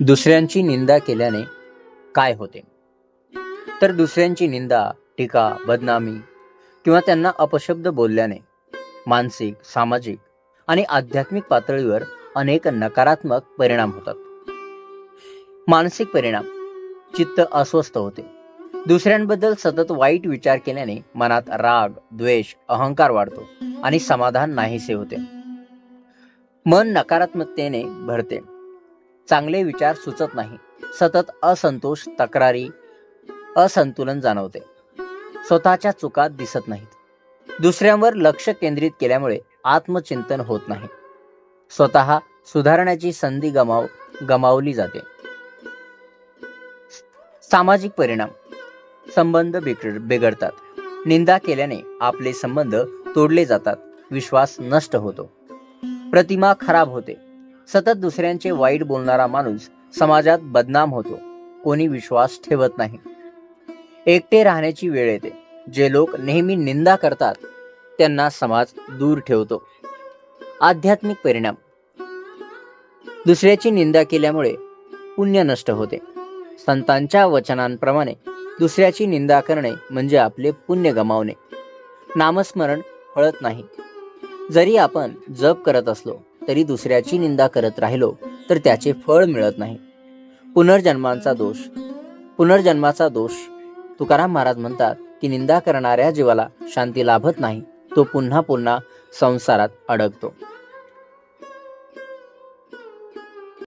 दुसऱ्यांची निंदा केल्याने काय होते? तर दुसऱ्यांची निंदा टीका बदनामी किंवा त्यांना अपशब्द बोलल्याने मानसिक सामाजिक आणि आध्यात्मिक पातळीवर अनेक नकारात्मक परिणाम होतात. मानसिक परिणाम. चित्त अस्वस्थ होते. दुसऱ्यांबद्दल सतत वाईट विचार केल्याने मनात राग द्वेष अहंकार वाढतो आणि समाधान नाहीसे होते. मन नकारात्मकतेने भरते. चांगले विचार सुचत नाही. सतत असंतोष तक्रारी असंतुलन जाणवते. स्वतःच्या चुका दिसत नाहीत. दुसऱ्यांवर लक्ष केंद्रित केल्यामुळे आत्मचिंतन होत नाही. स्वतः सुधारण्याची संधी गमाव गमावली जाते. सामाजिक परिणाम. संबंध बिघड बिघडतात. निंदा केल्याने आपले संबंध तोडले जातात. विश्वास नष्ट होतो. प्रतिमा खराब होते. सतत दुसऱ्यांचे वाईट बोलणारा माणूस समाजात बदनाम होतो. कोणी विश्वास ठेवत नाही. एकटे राहण्याची वेळ येते. जे लोक नेहमी निंदा करतात त्यांना समाज दूर ठेवतो. आध्यात्मिक परिणाम. दुसऱ्याची निंदा केल्यामुळे पुण्य नष्ट होते. संतांच्या वचनांप्रमाणे दुसऱ्याची निंदा करणे म्हणजे आपले पुण्य गमावणे. नामस्मरण फळत नाही. जरी आपण जप करत असलो तरी दुसऱ्याची निंदा करत राहिलो तर त्याचे फळ मिळत नाही. पुनर्जन्मांचा दोष. पुनर्जन्माचा दोष. तुकाराम महाराज म्हणतात की निंदा करणाऱ्या जीवाला शांती लाभत नाही तो पुन्हा पुन्हा संसारात अडकतो.